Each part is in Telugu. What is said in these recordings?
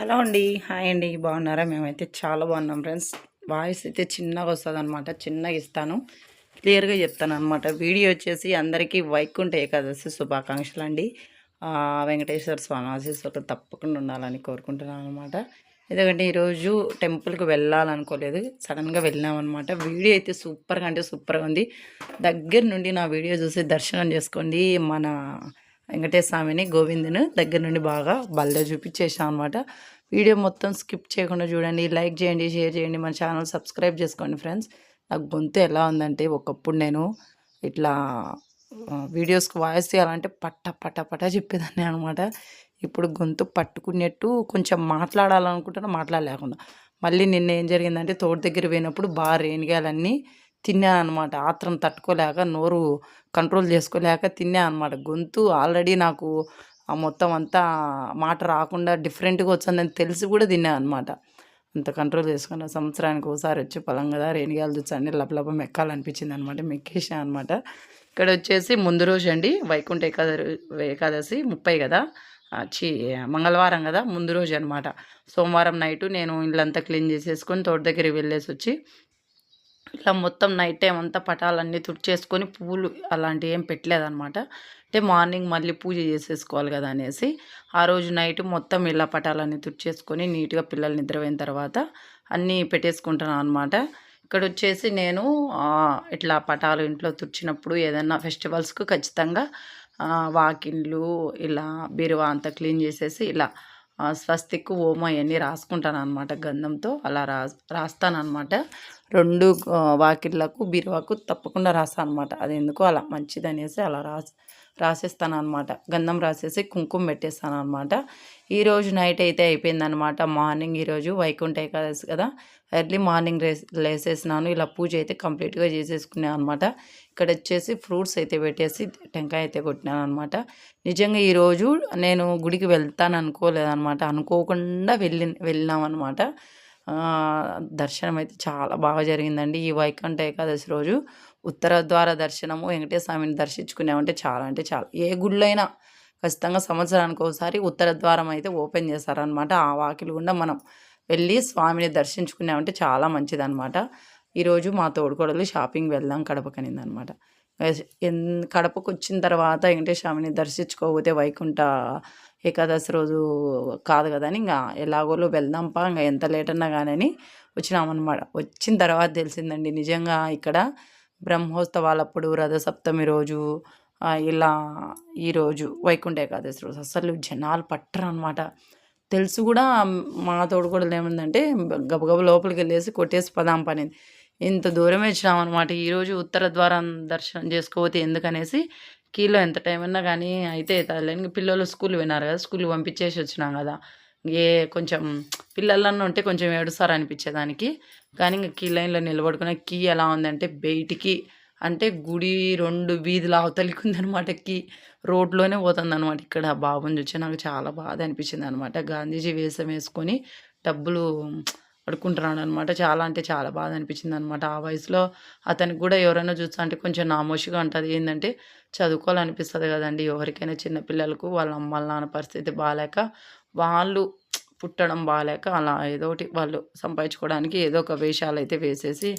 హలో అండి. హాయ్ అండి. బాగున్నారా? మేమైతే చాలా బాగున్నాం ఫ్రెండ్స్. వాయిస్ అయితే చిన్నగా వస్తుంది అనమాట చిన్నగా ఇస్తాను. క్లియర్గా చెప్తాను అనమాట వీడియో వచ్చేసి అందరికీ వైకుంఠ ఏకాదశి శుభాకాంక్షలు అండి. వెంకటేశ్వర స్వామి ఆశీస్సులు తప్పకుండా ఉండాలని కోరుకుంటున్నాను అనమాట ఎందుకంటే ఈరోజు టెంపుల్కి వెళ్ళాలనుకోలేదు. సడన్గా వెళ్ళామన్నమాట. వీడియో అయితే సూపర్గా అంటే సూపర్గా ఉంది. దగ్గర నుండి నా వీడియో చూసి దర్శనం చేసుకోండి. మన వెంకటేశ్వర స్వామిని గోవిందుని దగ్గర నుండి బాగా బల్లె చూపించేసాం అనమాట వీడియో మొత్తం స్కిప్ చేయకుండా చూడండి లైక్ చేయండి షేర్ చేయండి మన ఛానల్ సబ్స్క్రైబ్ చేసుకోండి ఫ్రెండ్స్. నాకు గొంతు ఎలా ఉందంటే ఒకప్పుడు నేను ఇట్లా వీడియోస్కి వాయిస్ తీయాలంటే పట్ట పట్ట పట్ట చెప్పేదాన్ని అనమాట ఇప్పుడు గొంతు పట్టుకునేట్టు కొంచెం మాట్లాడాలనుకుంటున్నా మాట్లాడలేకుండా. మళ్ళీ నిన్న ఏం జరిగిందంటే తోట దగ్గర పోయినప్పుడు బాగా రేణిగాయలన్నీ తిన్నాను అనమాట ఆత్రం తట్టుకోలేక నోరు కంట్రోల్ చేసుకోలేక తిన్నానమాట గొంతు ఆల్రెడీ నాకు ఆ మొత్తం అంతా మాట రాకుండా డిఫరెంట్గా వచ్చిందని తెలిసి కూడా తిన్నాను అనమాట అంత కంట్రోల్ చేసుకున్న సంవత్సరానికి ఒకసారి వచ్చి పొలం కదా రేణిగాయలు చూసండి లపలప మెక్కాలనిపించింది అనమాట మెక్కేసా అనమాట ఇక్కడ వచ్చేసి ముందు రోజు అండి వైకుంఠ ఏకాదశి ఏకాదశి ముప్పై కదా? చి మంగళవారం కదా? ముందు రోజు అనమాట సోమవారం నైటు నేను ఇల్లంతా క్లీన్ చేసేసుకొని తోట దగ్గరికి వెళ్ళేసి వచ్చి ఇట్లా మొత్తం నైట్ టైం అంతా పటాలన్నీ తుడిచేసుకొని పూలు అలాంటివి ఏం పెట్టలేదనమాట అంటే మార్నింగ్ మళ్ళీ పూజ చేసేసుకోవాలి కదా అనేసి ఆ రోజు నైట్ మొత్తం ఇలా పటాలన్నీ తుడిచేసుకొని నీట్గా పిల్లలు నిద్రపోయిన తర్వాత అన్నీ పెట్టేసుకుంటాను అనమాట ఇక్కడ వచ్చేసి నేను ఇట్లా పటాలు ఇంట్లో తుడిచినప్పుడు ఏదైనా ఫెస్టివల్స్కు ఖచ్చితంగా వాకిన్లు ఇలా బీరువా అంతా క్లీన్ చేసేసి ఇలా స్వస్తిక్ ఓమ అవన్నీ రాసుకుంటాను అనమాట గంధంతో. అలా రా రాస్తాను అనమాట రెండు వాకిళ్ళకు బీరువాకు తప్పకుండా రాస్తాను అనమాట అది ఎందుకో అలా మంచిది అనేసి అలా రాసి రాసేస్తాను అనమాట గంధం రాసేసి కుంకుమ పెట్టేస్తాను అనమాట ఈరోజు నైట్ అయితే అయిపోయిందనమాట మార్నింగ్ ఈరోజు వైకుంఠ ఏకాదశి కదా. ఎర్లీ మార్నింగ్ లేసేసినాను. ఇలా పూజ అయితే కంప్లీట్గా చేసేసుకున్నాను అనమాట ఇక్కడ వచ్చేసి ఫ్రూట్స్ అయితే పెట్టేసి టెంకాయ అయితే కొట్టినాను అనమాట నిజంగా ఈరోజు నేను గుడికి వెళ్తాను అనుకోలేదనమాట అనుకోకుండా వెళ్ళి వెళ్ళినాం అనమాట దర్శనం అయితే చాలా బాగా జరిగిందండి. ఈ వైకుంఠ ఏకాదశి రోజు ఉత్తర ద్వార దర్శనము వెంకటేశ్వర స్వామిని దర్శించుకున్నామంటే చాలా అంటే చాలా. ఏ గుళ్ళైనా ఖచ్చితంగా సంవత్సరానికి ఒకసారి ఉత్తర ద్వారం అయితే ఓపెన్ చేస్తారనమాట ఆ వాకిలు గుండా మనం వెళ్ళి స్వామిని దర్శించుకున్నామంటే చాలా మంచిదన్నమాట. ఈరోజు మా తోడుకోడలు షాపింగ్ వెళ్దాం కడపకనింది కడపకు వచ్చిన తర్వాత వెంకటేశ్వర దర్శించుకోకపోతే వైకుంఠ ఏకాదశి రోజు కాదు కదా అని ఇంకా ఎలాగోలో వెళ్దాంపా ఇంకా ఎంత లేట్ అన్నా కానీ వచ్చినామన్నమాట. వచ్చిన తర్వాత తెలిసిందండి నిజంగా ఇక్కడ బ్రహ్మోత్సవాలప్పుడు రథసప్తమి రోజు ఇలా ఈరోజు వైకుంఠ ఏకాదశి రోజు అసలు జనాలు పట్టరు అనమాట తెలుసు కూడా మా తోడుకోడలు ఏముందంటే గబగబ లోపలికి వెళ్ళేసి కొట్టేసి పదాం పనింది ఇంత దూరం వచ్చినామన్నమాట ఈరోజు ఉత్తర ద్వారం దర్శనం చేసుకోవతే ఎందుకనేసి కీలో ఎంత టైం అన్నా కానీ అయితే తల్లి పిల్లలు స్కూల్ విన్నారు కదా స్కూల్ పంపించేసి వచ్చినాం కదా. ఏ కొంచెం పిల్లలన్నా ఉంటే కొంచెం ఏడుస్తారు అనిపించేదానికి కానీ ఇంకా కీ లైన్లో నిలబడుకున్న కీ ఎలా ఉందంటే బయటికి అంటే గుడి రెండు వీధుల అవతలికి ఉందనమాట కీ రోడ్లోనే పోతుందనమాట ఇక్కడ బాబుని చూసి నాకు చాలా బాధ అనిపించింది అనమాట గాంధీజీ వేషం వేసుకొని డబ్బులు అడుకుంటున్నాడు అనమాట చాలా అంటే చాలా బాధ అనిపించింది అనమాట ఆ వయసులో అతనికి కూడా ఎవరైనా చూస్తా అంటే కొంచెం నామోషిగా ఉంటుంది. ఏంటంటే చదువుకోవాలనిపిస్తుంది కదండి. ఎవరికైనా చిన్న పిల్లలకు వాళ్ళ అమ్మ నాన్న పరిస్థితి బాగాలేక వాళ్ళు పుట్టడం బాగాలేక అలా ఏదో ఒకటి వాళ్ళు సంపాదించుకోవడానికి ఏదో ఒక వేషాలు అయితే వేసేసి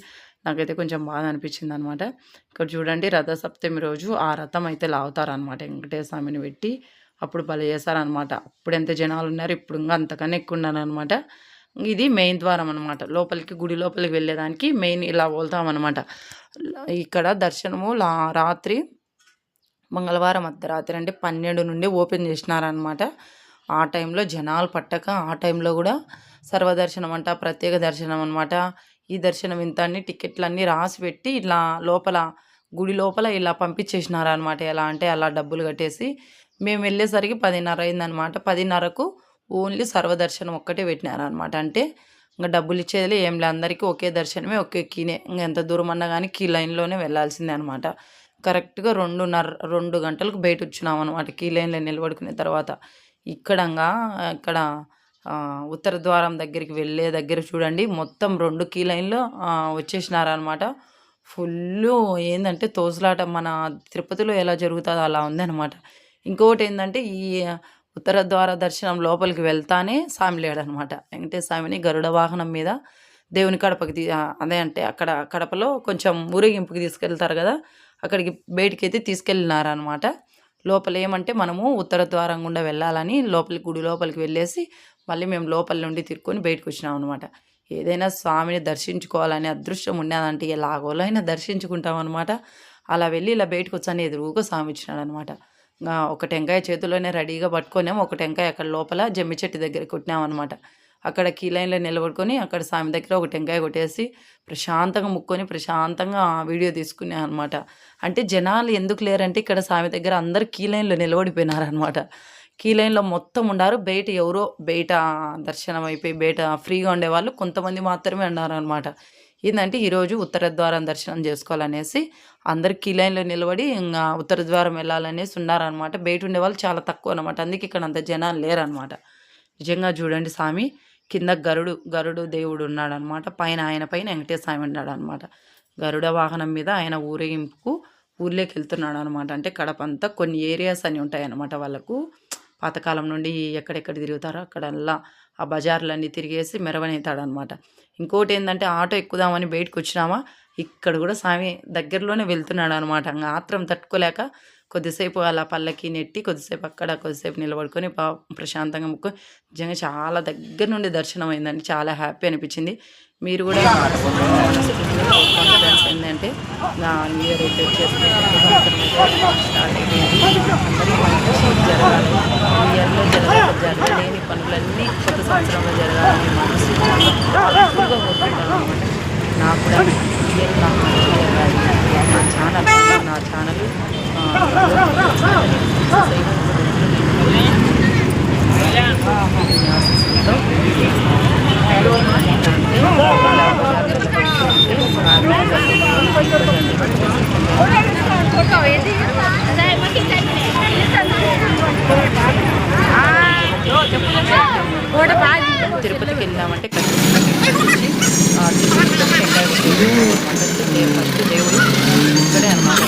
నాకైతే కొంచెం బాధ అనిపించింది అనమాట ఇక్కడ చూడండి రథ సప్తమి రోజు ఆ రథం అయితే లాగుతారనమాట. వెంకటేశ్వర స్వామిని పెట్టి అప్పుడు భలే చేస్తారనమాట. అప్పుడు ఎంత జనాలు ఉన్నారు ఇప్పుడు ఇంకా అంతకన్నా ఎక్కువ ఉన్నారనమాట. ఇది మెయిన్ ద్వారం అనమాట లోపలికి గుడి లోపలికి వెళ్ళేదానికి మెయిన్ ఇలా వెళ్తామన్నమాట ఇక్కడ దర్శనము లా రాత్రి మంగళవారం అర్ధరాత్రి అంటే పన్నెండు నుండి ఓపెన్ చేసినారనమాట ఆ టైంలో జనాలు పట్టక ఆ టైంలో కూడా సర్వదర్శనం అంట ప్రత్యేక దర్శనం అనమాట ఈ దర్శనం ఇంత అన్ని టికెట్లన్నీ రాసి పెట్టి ఇట్లా లోపల గుడి లోపల ఇలా పంపించేసినారనమాట ఎలా అంటే అలా డబ్బులు కట్టేసి. మేము వెళ్ళేసరికి పదిన్నర అయిందనమాట పదిన్నరకు ఓన్లీ సర్వదర్శనం ఒక్కటే పెట్టినారనమాట అంటే ఇంకా డబ్బులు ఇచ్చేది ఏం లే అందరికీ ఒకే దర్శనమే ఒకే కీనే. ఇంకా ఎంత దూరం అన్నా కానీ కీ లైన్లోనే వెళ్ళాల్సిందే అనమాట కరెక్ట్గా రెండున్నర రెండు గంటలకు బయట వచ్చినాం అనమాట కీ లైన్లో నిలబడుకునే తర్వాత. ఇక్కడంగా ఇక్కడ ఉత్తర ద్వారం దగ్గరికి వెళ్ళే దగ్గర చూడండి మొత్తం రెండు కీ లైన్లో వచ్చేసినారనమాట ఫుల్ ఏంటంటే తోసులాట మన తిరుపతిలో ఎలా జరుగుతుందో అలా ఉందన్నమాట. ఇంకొకటి ఏంటంటే ఈ ఉత్తర ద్వార దర్శనం లోపలికి వెళ్తానే స్వామి లేడనమాట వెంకటేశ్వర స్వామిని గరుడ వాహనం మీద దేవుని కడపకి తీ అదే అంటే అక్కడ కడపలో కొంచెం ఊరేగింపుకి తీసుకెళ్తారు కదా అక్కడికి బయటికి అయితే తీసుకెళ్ళినారనమాట లోపల ఏమంటే మనము ఉత్తర ద్వారం గుండా వెళ్ళాలని లోపలికి గుడి లోపలికి వెళ్ళేసి మళ్ళీ మేము లోపల నుండి తిరుక్కొని బయటకు వచ్చినాం అనమాట ఏదైనా స్వామిని దర్శించుకోవాలని అదృష్టం ఉన్నదంటే ఎలాగోలో అయినా దర్శించుకుంటాం అనమాట అలా వెళ్ళి ఇలా బయటకు వచ్చాను ఎదురుగా స్వామి ఇచ్చినాడు అనమాట ఒక టెంకాయ చేతిలోనే రెడీగా పట్టుకొనాం ఒక టెంకాయ అక్కడ లోపల జమ్మి చెట్టు దగ్గర కొట్టినాం అనమాట అక్కడ కీ లైన్లో నిలబడుకొని అక్కడ స్వామి దగ్గర ఒక టెంకాయ కొట్టేసి ప్రశాంతంగా ముక్కొని ప్రశాంతంగా వీడియో తీసుకున్నాం అనమాట అంటే జనాలు ఎందుకు లేరంటే ఇక్కడ స్వామి దగ్గర అందరు కీ లైన్లో నిలబడిపోయినారనమాట కీ లైన్లో మొత్తం ఉండారు. బయట ఎవరో బయట దర్శనం అయిపోయి బయట ఫ్రీగా ఉండేవాళ్ళు కొంతమంది మాత్రమే ఉన్నారనమాట ఏంటంటే ఈరోజు ఉత్తర ద్వారం దర్శనం చేసుకోవాలనేసి అందరికీ లైన్లో నిలబడి ఇంకా ఉత్తర ద్వారం వెళ్ళాలనేసి ఉన్నారనమాట బయట ఉండేవాళ్ళు చాలా తక్కువ అనమాట అందుకే ఇక్కడ అంత జనాలు లేరనమాట నిజంగా చూడండి స్వామి కింద గరుడు గరుడు దేవుడు ఉన్నాడనమాట పైన ఆయన పైన వెంకటేశ్వర స్వామి ఉన్నాడనమాట గరుడ వాహనం మీద ఆయన ఊరేగింపుకు ఊర్లోకి వెళ్తున్నాడు అనమాట అంటే కడప అంతా కొన్ని ఏరియాస్ అని ఉంటాయన్నమాట వాళ్ళకు. పాతకాలం నుండి ఎక్కడెక్కడ తిరుగుతారో అక్కడల్లా ఆ బజార్లన్నీ తిరిగేసి మెరవనెత్తాడు ఇంకోటి ఏంటంటే ఆటో ఎక్కుదామని బయటకు వచ్చినామా ఇక్కడ కూడా స్వామి దగ్గరలోనే వెళ్తున్నాడు అనమాట ఇంకా ఆత్రం తట్టుకోలేక కొద్దిసేపు అలా పల్లకి నెట్టి కొద్దిసేపు అక్కడ కొద్దిసేపు నిలబడుకొని ప్రశాంతంగా ముక్కు నిజంగా చాలా దగ్గర నుండి దర్శనం అయిందండి చాలా హ్యాపీ అనిపించింది. మీరు కూడా కాన్ఫిడెన్స్ ఏంటంటే నా న్యూ ఇయర్ అయితే వచ్చేసి స్టార్ట్ అయిపోయింది అందరికీ మంచి జరగాలి ఈ ఇయర్లో జరగ జరగలేని పనులన్నీ కొత్త సంవత్సరంలో జరగాలని మనసు చాలా ఎక్కువగా కోరుకుంటాను అనమాట నాకు కూడా ఈ ఇయర్ నాకు మంచి జరగాలి నా ఛానల్ నా ఛానల్ ఆ, తిరుపతిలో టెంకాయ కొట్టేసి ఫస్ట్ దేవుడు ఇక్కడే అనమాట